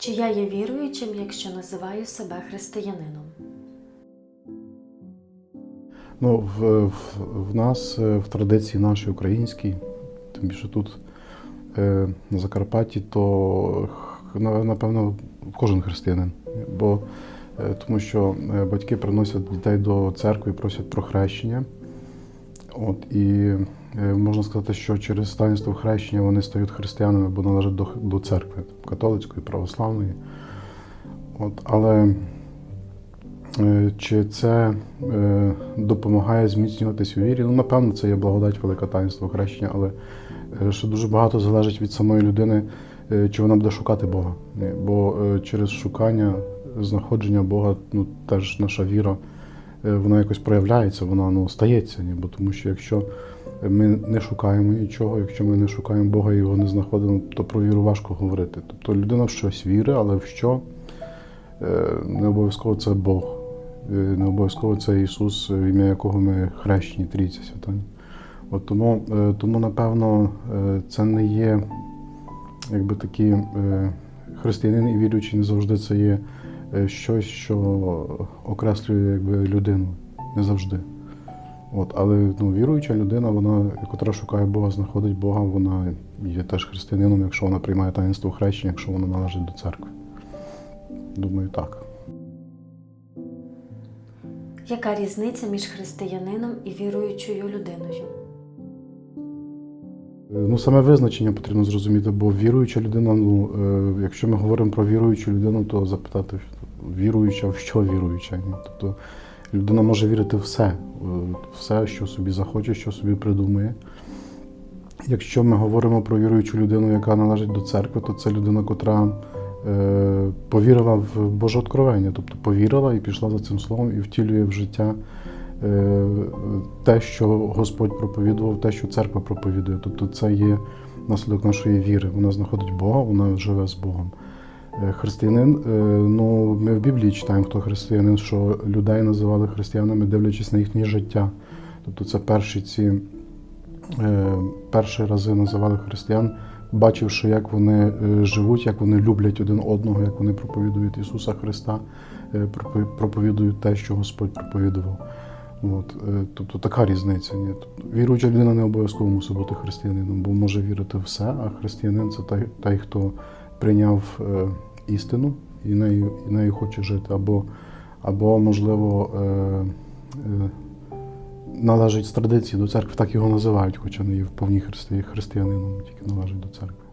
Чи я є віруючим, якщо називаю себе християнином? Ну, в, в, в нас е, в традиції нашій українській, тим більше тут е, на Закарпатті, то напевно кожен християнин. Бо е, тому що е, батьки приносять дітей до церкви і просять про хрещення. От, і можна сказати, що через таїнство хрещення вони стають християнами, бо належать до, до церкви католицької, православної. От, але Е, Чи це е, допомагає зміцнюватись у вірі? Ну, напевно, це є благодать велике таїнство хрещення, але е, ще дуже багато залежить від самої людини, е, чи вона буде шукати Бога. Бо е, через шукання, знаходження Бога, ну теж наша віра, е, вона якось проявляється, вона ну, стається. Ні? Бо тому що якщо ми не шукаємо нічого, якщо ми не шукаємо Бога і його не знаходимо, то про віру важко говорити. Тобто людина в щось вірить, але в що? Е, Не обов'язково це Бог. Е, Не обов'язково це Ісус, ім'я якого ми хрещені трійці святані. От тому, тому, напевно, це не є якби такі християнин і віруючий не завжди це є щось, що окреслює якби, людину. Не завжди. От, але ну, віруюча людина, вона, котра шукає Бога, знаходить Бога, вона є теж християнином, якщо вона приймає таїнство хрещення, якщо вона належить до церкви. Думаю, так. Яка різниця між християнином і віруючою людиною? Ну, саме визначення потрібно зрозуміти, бо віруюча людина, ну, е, якщо ми говоримо про віруючу людину, то запитати, віруюча в що віруюча. Тобто людина може вірити в все, е, все, що собі захоче, що собі придумає. Якщо ми говоримо про віруючу людину, яка належить до церкви, то це людина, котра е, повірила в Боже откровення, тобто повірила і пішла за цим словом і втілює в життя е, те, що Господь проповідував, те, що церква проповідує. Тобто це є наслідок нашої віри. Вона знаходить Бога, вона живе з Богом. Е, Християнин, е, ну ми в Біблії читаємо, хто християнин, що людей називали християнами, дивлячись на їхнє життя. Тобто це перші ці е, перші рази називали християн, бачивши, як вони живуть, як вони люблять один одного, як вони проповідують Ісуса Христа, проповідують те, що Господь проповідував. От, тобто така різниця. Ні? Тобто, віруюча людина не обов'язково мусить бути християнином, бо може вірити в все, а християнин це той, той хто прийняв е, істину і нею, і нею хоче жити, або, або можливо, е, е, належить з традиції до церкви, так його називають, хоча не є в повній християнином, тільки належить до церкви.